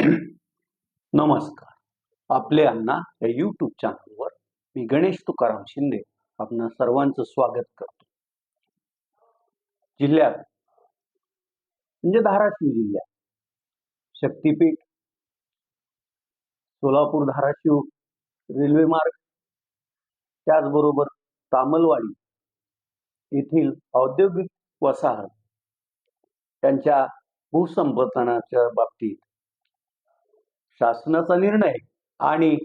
नमस्कार. आपले अण्णा या यूट्यूब चॅनलवर मी गणेश तुकाराम शिंदे आपणा सर्वांचं स्वागत करतो. जिल्ह्यात म्हणजे धाराशिव जिल्ह्यात शक्तीपीठ सोलापूर धाराशिव रेल्वे मार्ग त्याचबरोबर तामलवाडी येथील औद्योगिक वसाहत त्यांच्या भूसंपादनाच्या बाबतीत शासनाचा निर्णय आणि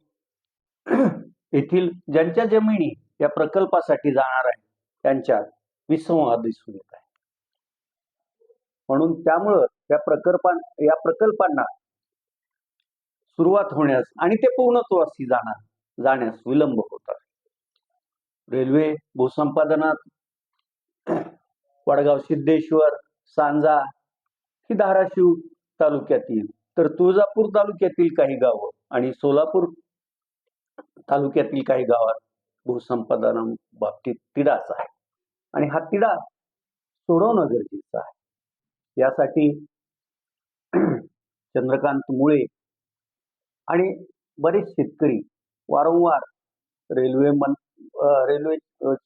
येथील ज्यांच्या जमिनी या प्रकल्पासाठी जाणार आहे त्यांच्यात विसंवाद दिसून येत आहे म्हणून त्यामुळं या प्रकल्पां या प्रकल्पांना सुरुवात होण्यास आणि ते पूर्णत्वासी जाणार जाण्यास विलंब होतात रेल्वे भूसंपादनात वडगाव सिद्धेश्वर सांजा ही धाराशिव तालुक्यातील तर तुळजापूर तालुक्यातील काही गावं आणि सोलापूर तालुक्यातील काही गावात भूसंपादना बाबतीत तिढाच आहे. आणि हा तिढा सोडवणं गरजेचं आहे. यासाठी चंद्रकांत मुळे आणि बरेच शेतकरी वारंवार रेल्वे मन रेल्वे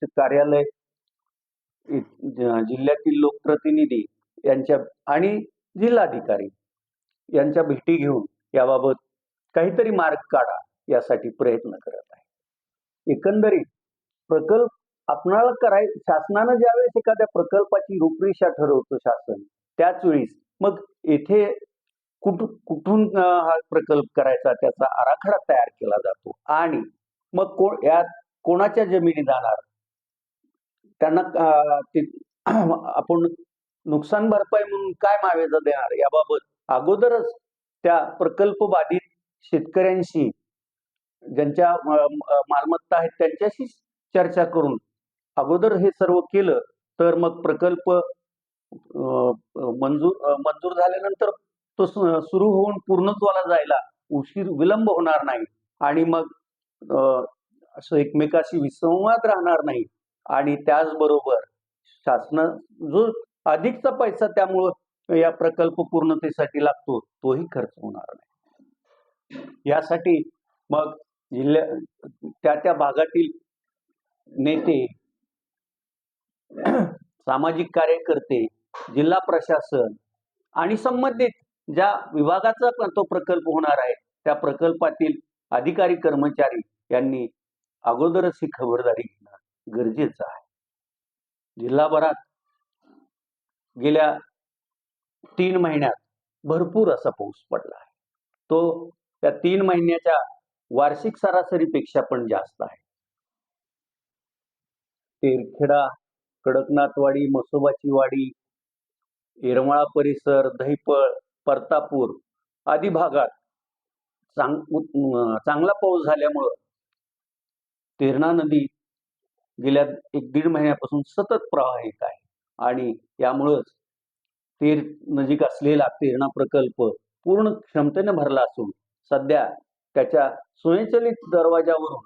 कार्यालय जिल्ह्यातील लोकप्रतिनिधी यांच्या आणि जिल्हाधिकारी यांच्या भेटी घेऊन याबाबत काहीतरी मार्ग काढा यासाठी प्रयत्न करत आहे. एकंदरीत प्रकल्प आपणाला कराय शासनानं ज्यावेळेस एखाद्या प्रकल्पाची रूपरेषा ठरवतं शासन त्याच वेळीस मग येथे कुठ कुठून हा प्रकल्प करायचा त्याचा आराखडा तयार केला जातो आणि मग को यात कोणाच्या जमिनी जाणार? त्यांना आपण नुकसान भरपाई म्हणून काय मावेजा देणार? याबाबत अगोदरच त्या प्रकल्प बाधित शेतकऱ्यांशी ज्यांच्या मालमत्ता आहेत त्यांच्याशी चर्चा करून अगोदर हे सर्व केलं तर मग प्रकल्प मंजूर मंजूर झाल्यानंतर तो सुरू होऊन पूर्णत्वाला जायला उशीर विलंब होणार नाही आणि मग असं एकमेकाशी विसंवाद राहणार नाही. आणि त्याचबरोबर शासन जो अधिकचा पैसा त्यामुळं या प्रकल्प पूर्णतेसाठी लागतो तोही खर्च होणार नाही. यासाठी मग जिल्ह्या त्या त्या भागातील नेते सामाजिक कार्यकर्ते जिल्हा प्रशासन आणि संबंधित ज्या विभागाचा पण तो प्रकल्प होणार आहे त्या प्रकल्पातील अधिकारी कर्मचारी यांनी अगोदरच ही खबरदारी घेणं गरजेचं आहे. जिल्हाभरात गेल्या तीन महिन्यात भरपूर असा पाऊस पडला आहे. तो त्या तीन महिन्याच्या वार्षिक सरासरीपेक्षा पण जास्त आहे. तेरखेडा कडकनाथवाडी मसोबाची वाडी येरमाळा परिसर दहिपळ परतापूर आदी भागात चांग चांगला पाऊस झाल्यामुळं तेरणा नदी गेल्या एक दीड महिन्यापासून सतत प्रवाहित आहे आणि यामुळंच तेर नजीक असलेला तेरणा प्रकल्प पूर्ण क्षमतेने भरला असून सध्या त्याच्या स्वयंचलित दरवाजावरून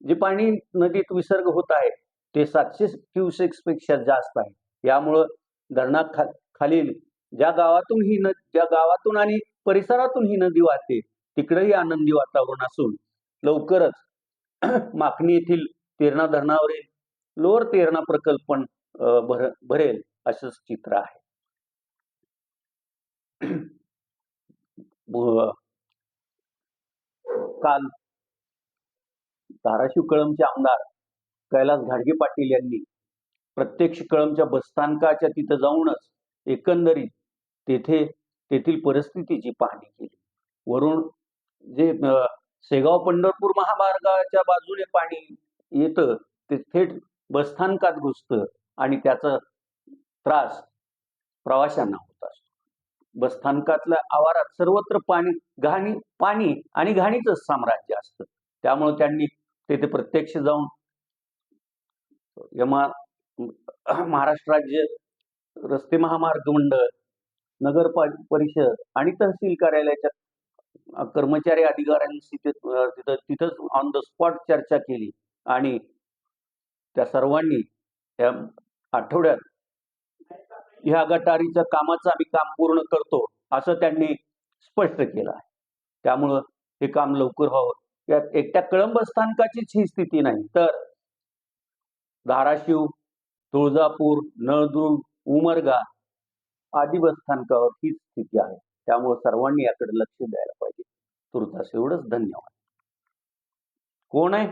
जे पाणी नदीत विसर्ग होत आहे ते सातशे क्युसेक्सपेक्षा जास्त आहे. यामुळं धरणा खा खालील ज्या गावातून ही न ज्या गावातून आणि परिसरातून ही नदी वाहते तिकडेही आनंदी वातावरण असून लवकरच माकणी येथील तेरणा धरणावरील लोअर तेरणा प्रकल्प पण अं, भर भरेल असंच चित्र आहे. काल धाराशिव कळमचे आमदार कैलास घाडगे पाटील यांनी प्रत्यक्ष कळमच्या बसस्थानकाच्या तिथं जाऊनच एकंदरीत तेथे तेथील परिस्थितीची पाहणी केली. वरून जे शेगाव पंढरपूर महामार्गाच्या बाजूने पाणी येतं ते थेट बसस्थानकात घुसतं आणि त्याचा त्रास प्रवाशांना होत बसस्थानकातल्या आवारात सर्वत्र पाणी घाणी पाणी आणि घाणीचं साम्राज्य असतं. त्यामुळे त्यांनी तेथे प्रत्यक्ष जाऊन यमा महाराष्ट्र राज्य रस्ते महामार्ग मंडळ नगर परिषद आणि तहसील कार्यालयाच्या कर्मचारी अधिकाऱ्यांशी तिथं तिथंच ऑन द स्पॉट चर्चा केली. आणि त्या सर्वांनी त्या आठवड्यात ह्या गटारीच्या कामाचं आम्ही काम पूर्ण करतो असं त्यांनी स्पष्ट केलं आहे. त्यामुळं हे काम लवकर व्हावं. यात एकट्या कळंब स्थानकाचीच ही स्थिती नाही. तर धाराशिव तुळजापूर नळदुर्ग उमरगा आदी बस स्थानकावर हीच स्थिती आहे. त्यामुळे सर्वांनी याकडे लक्ष द्यायला पाहिजे. तुर्तास एवढंच. धन्यवाद. कोण आहे?